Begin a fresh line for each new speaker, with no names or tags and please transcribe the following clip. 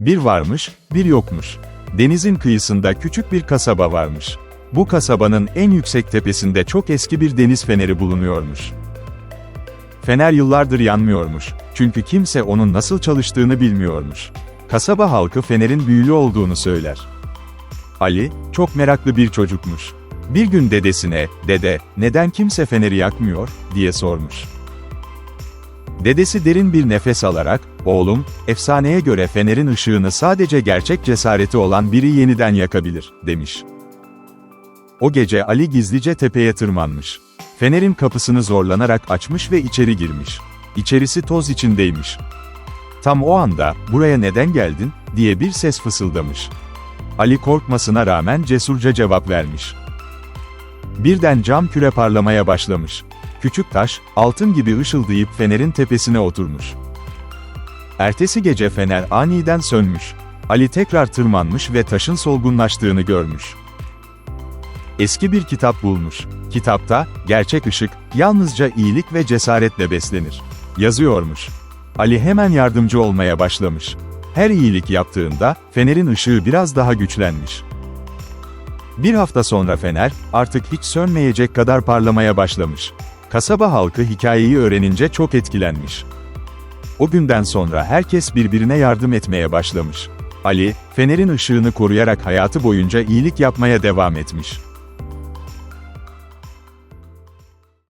Bir varmış, bir yokmuş. Denizin kıyısında küçük bir kasaba varmış. Bu kasabanın en yüksek tepesinde çok eski bir deniz feneri bulunuyormuş. Fener yıllardır yanmıyormuş. Çünkü kimse onun nasıl çalıştığını bilmiyormuş. Kasaba halkı fenerin büyülü olduğunu söyler. Ali, çok meraklı bir çocukmuş. Bir gün dedesine, dede, neden kimse feneri yakmıyor, diye sormuş. Dedesi derin bir nefes alarak, oğlum, efsaneye göre fenerin ışığını sadece gerçek cesareti olan biri yeniden yakabilir, demiş. O gece Ali gizlice tepeye tırmanmış. Fenerin kapısını zorlanarak açmış ve içeri girmiş. İçerisi toz içindeymiş. Tam o anda, buraya neden geldin, diye bir ses fısıldamış. Ali korkmasına rağmen cesurca cevap vermiş. Birden cam küre parlamaya başlamış. Küçük taş, altın gibi ışıldayıp fenerin tepesine oturmuş. Ertesi gece fener aniden sönmüş. Ali tekrar tırmanmış ve taşın solgunlaştığını görmüş. Eski bir kitap bulmuş. Kitapta, gerçek ışık, yalnızca iyilik ve cesaretle beslenir. Yazıyormuş. Ali hemen yardımcı olmaya başlamış. Her iyilik yaptığında, fenerin ışığı biraz daha güçlenmiş. Bir hafta sonra fener, artık hiç sönmeyecek kadar parlamaya başlamış. Kasaba halkı hikayeyi öğrenince çok etkilenmiş. O günden sonra herkes birbirine yardım etmeye başlamış. Ali, fenerin ışığını koruyarak hayatı boyunca iyilik yapmaya devam etmiş.